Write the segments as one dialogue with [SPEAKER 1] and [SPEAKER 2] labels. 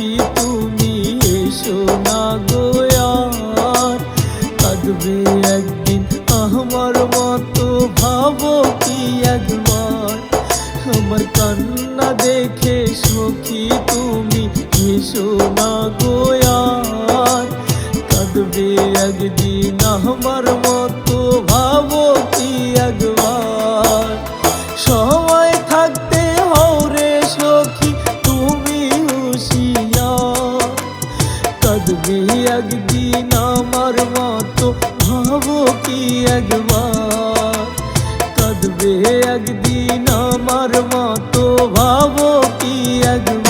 [SPEAKER 1] কি তুমি, এসো না গোয়ার কাঁদবে একদিন আমার মতো, ভাবো কি একবার। আমার কান্না দেখে সখী তুমি, এসো না গোয়ার কাঁদবে একদিন আমার মতো, ভাবো কি একবার। সব কি একবার কাঁদবে একদিন আমার মতো ভাবো কি একবার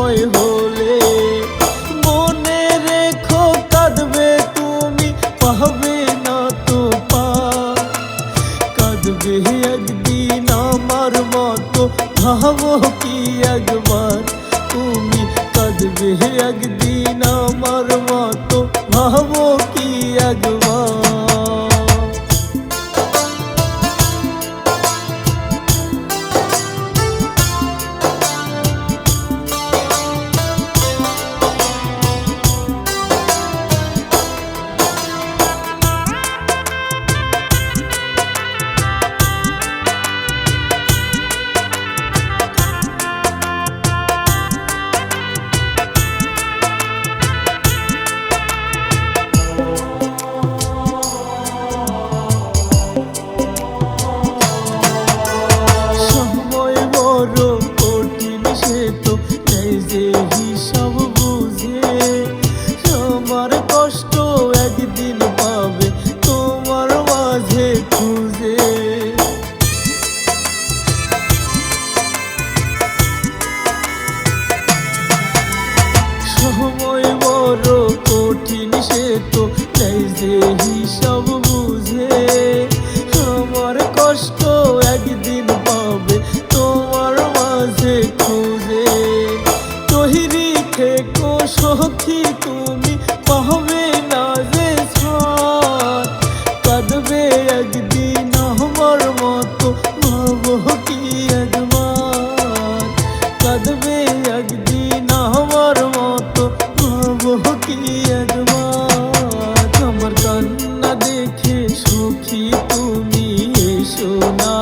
[SPEAKER 1] ভাবো কি একবার? তুমি কাঁদবে একদিন আমার মতো। ভাবো কি একবার? তো নেই যে হিসাব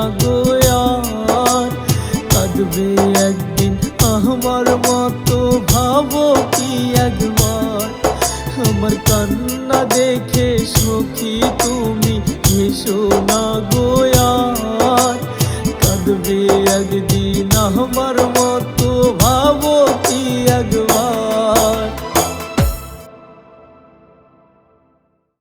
[SPEAKER 1] যাব আর কাঁদবে একদিন আমার মতো, ভাবো কি একবার। আমার কান্না দেখে সখী, তুমি এসো না গোয়ার কাঁদবে একদিন আমার মতো